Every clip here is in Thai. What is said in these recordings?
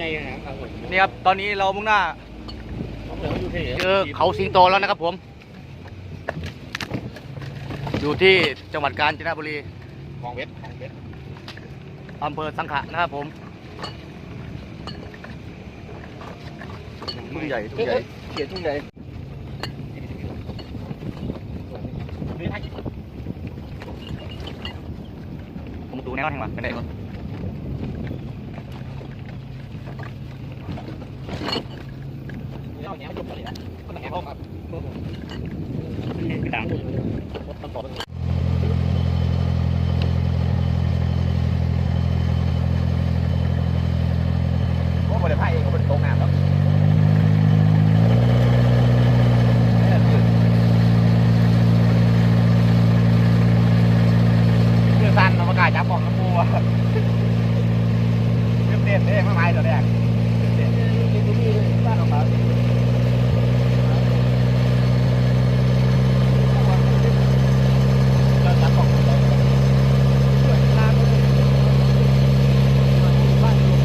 ใหญ่นะครับผมนี่ครับตอนนี้เรามุ่งหน้าผมเหลืออยู่ที่เจอเขาสิงโตแล้วนะครับผม อยู่ที่จังหวัดกาญจนบุรีของเวทของเวทอำเภอสังขะนะครับผมทุ่งใหญ่ทุ่งใหญ่เขียนทุ่งใหญ่ผมดูแนวทางหลังกันได้ก่อน เอาแหนมจบเลยนะคนแหนมห้องครับกระดังมันต่อโอ้บริพายเองเป็นตรงงานแล้วคือสั้นเราประกาจับของน้ำปูอะเต้นเต้นไม่ไม่ตัวแรกเต้น บ้านของเราเราจับของเราช่วยลากบ้านลูก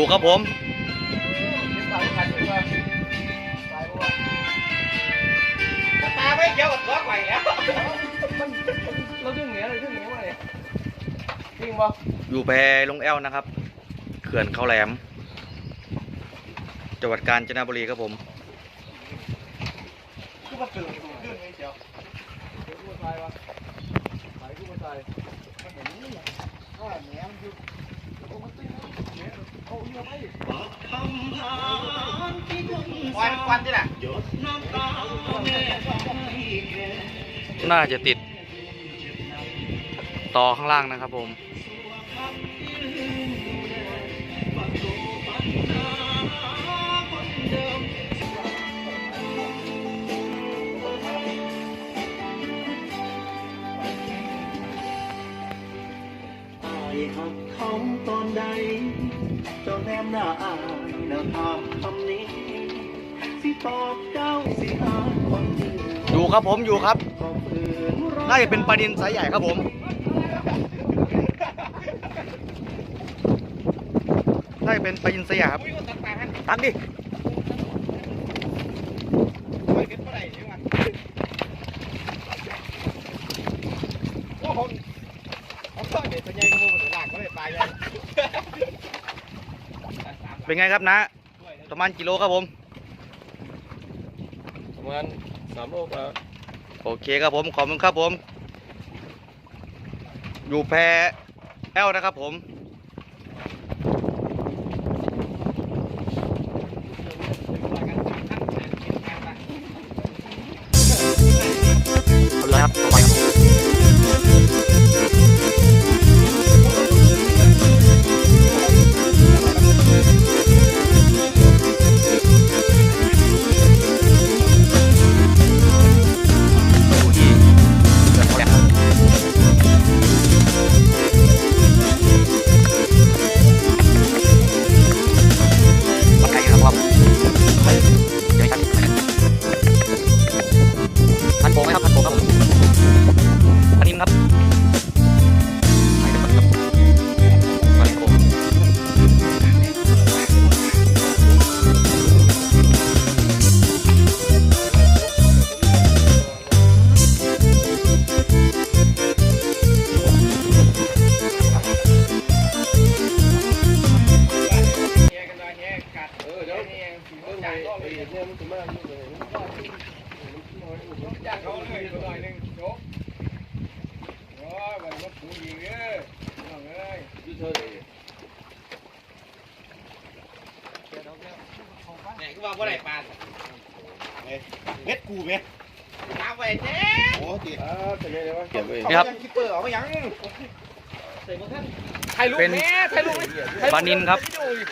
อยู่ครับผมตาไม่เกี่ยวกับตัวไข่แล้วเราดึงเหนียวเลยดึงเหนียวมาเลยจริงปะอยู่แพลงแอลนะครับ เขื่อนเขาแหลม จังหวัดกาญจนบุรีครับผมกูมาตื่นไม่เกี่ยวกูมาตายวะไหนกูมาตายมันเห็นนี่อ่าแหนมยู่อ้มันตีนะแหนมเอาเรือไป ควันควันที่ไหนน่าจะติด ต่อข้างล่างนะครับผมอายหักเขาตอนใดเจ้าแนมหน้าอายแล้วถามคำนี้สิต อยู่ครับผมอยู่ครับ น่าจะเป็นปลาดินสายใหญ่ครับผม น่าจะเป็นปลาดินสายใหญ่ครับตัดตาหันตักดิเป็นไงครับนะ ประมาณกิโลครับผม มาณสามโลกแล้วโอเคครับผมขอบคุณครับผม อยู่แพแอลนะครับผมเอ จะมาอยู่เลยจากเขาเลยหน่อยหนึ่งโจ๊กโอ้ยวันรถถูยิงเอ้ยน้องเอ้ยยูเธอเลยไหนก็ว่าว่าไหนปลาเม็ดกูไหมตามไปเจ๊โอ้ติอ่าจะไงเลยวะเก็บไว้นี่ครับคิปเปอร์ออกมายังถ่ายรูปแม่ถ่ายรูปปลานินครับวิดีโออยู่